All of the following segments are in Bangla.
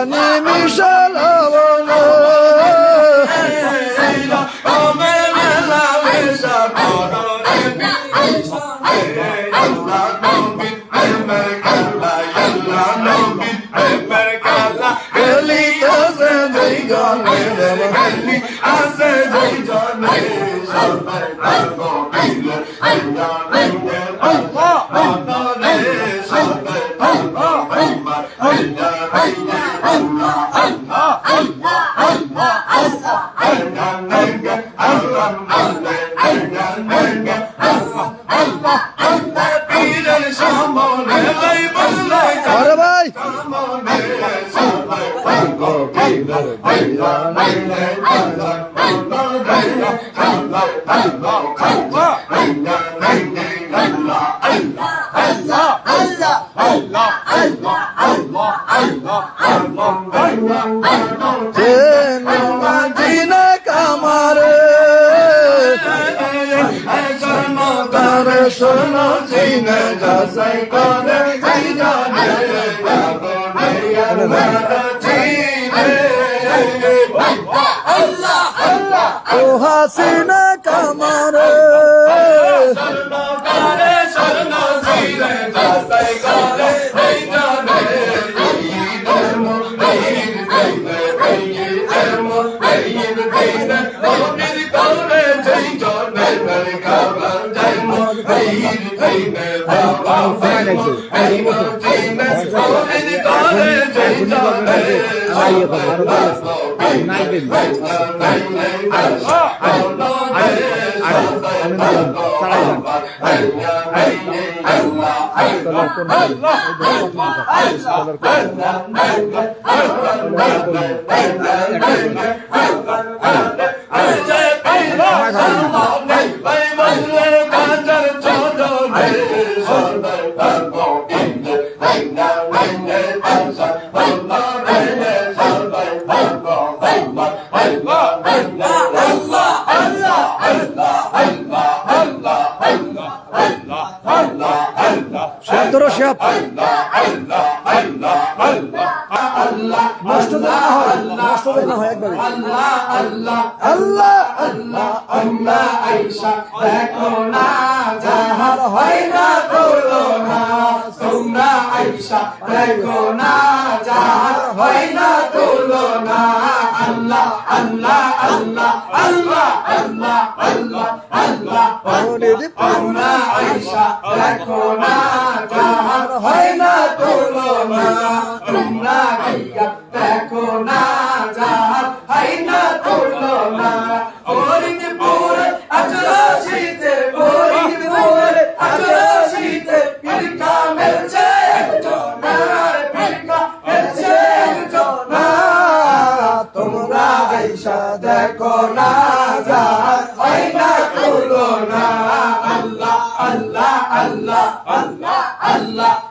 Anime show. Allah শোনো জিনে যাচাই করে খাই জানে জিনে ও হাসিনা কামার Zayn Zayn Zayn Kaune Zayn Jordan Kaaba Zayn Zayn Zayn Baba Zayn Zayn আল্লাহ সতেরো সাপ আল্লাহ আল্লাহ আল্লাহ আল্লাহ নষ্ট যেন না হয় নষ্ট যেন না হয় একবারে আল্লাহ আল্লাহ দেখো না যাহার হয় না তুলনা তোমরা আইসা দেখো না যাহার হয় না আল্লাহ আল্লাহ আল্লাহ আল্লাহ আল্লাহ আল্লাহ আল্লাহ আইসা দেখো না যাহার হয় না তুলনা, তোমরা গাইয়া দেখো না যাহার হয় না তুলনা। ওরিক পুরে আচরা শীতে ওরিক পুরে আচরা শীতে পিরকা মেলছে একজনার পিরকা মেলছে একজনার। তোমরা আইসা দেখো না যাহার হয় না তুলনা।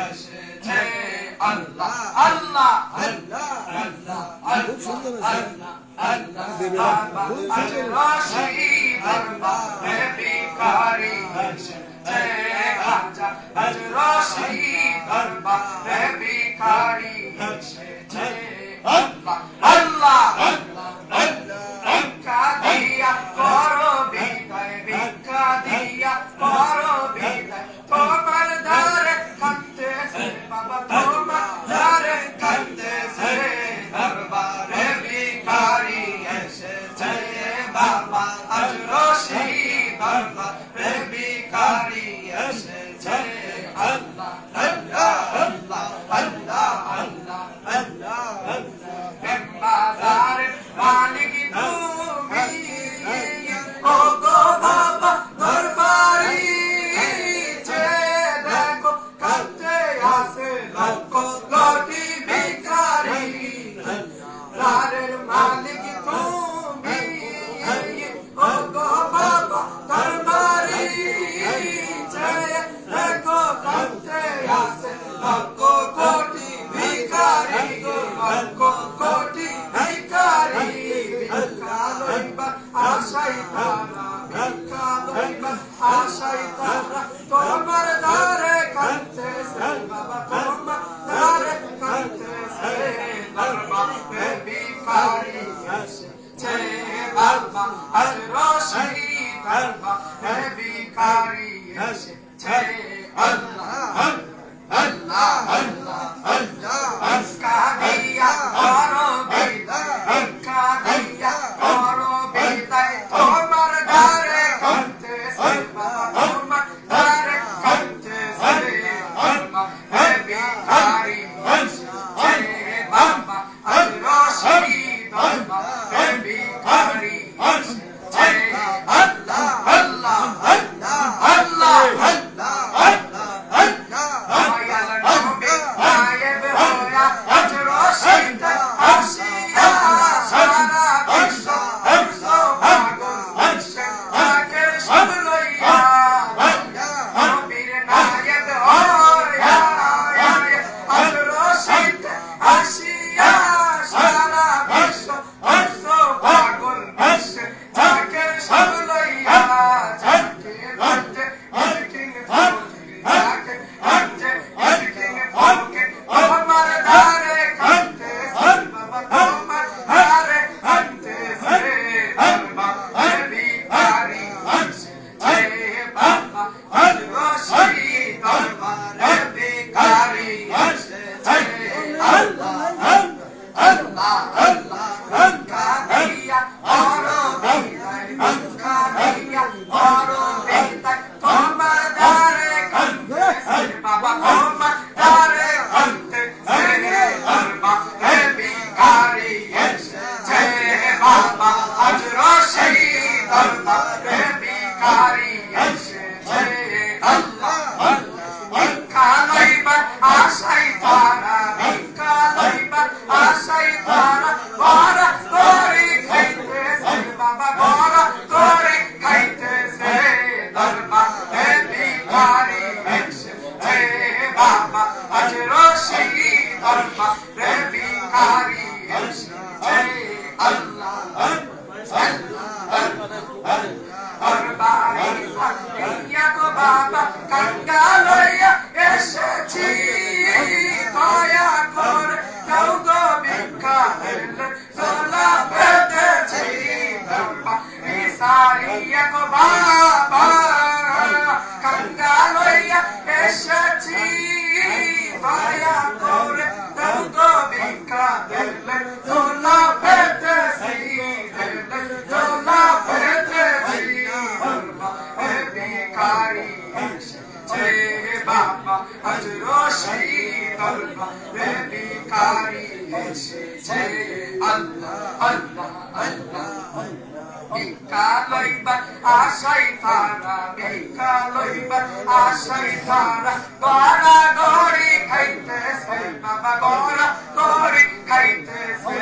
এসেছে আল্লাহ আল্লাহ আল্লাহ আল্লাহ আল্লাহ। আল্লাহ। ভিক্ষা দিয়া করো ভিক্ষা দিয়া করো Yes, I বেবিকারি এসেছে। আল্লাহ আল্লাহ আল্লাহ ভিক্ষা লইবার আশাই তারা ভিক্ষা লইবার আশাই তারা। গড়া গড়ি খাইতেছে, বাবা গড়া গড়ি খাইতেছে।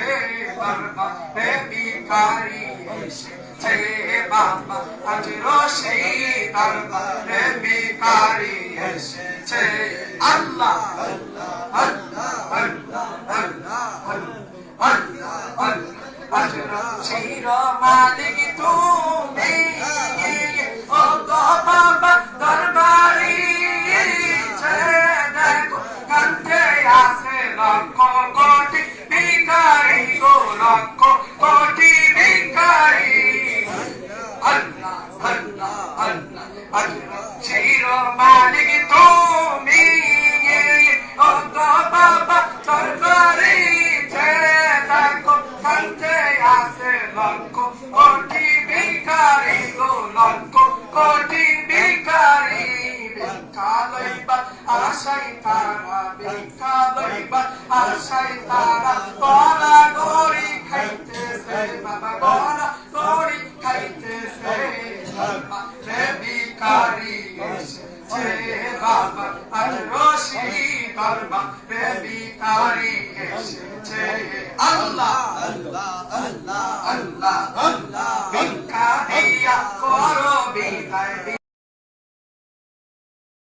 বাবা বেবিকারি এসেছে। ছেড়ে বাবা আজ সেই দরবারে ভিখারি এসেছে আল্লাহ আল্লাহ আল্লাহ আল্লাহ আল্লাহ আল্লাহ আল্লাহ আজ রসির মালিক তুমি ও গো বাবা দরবার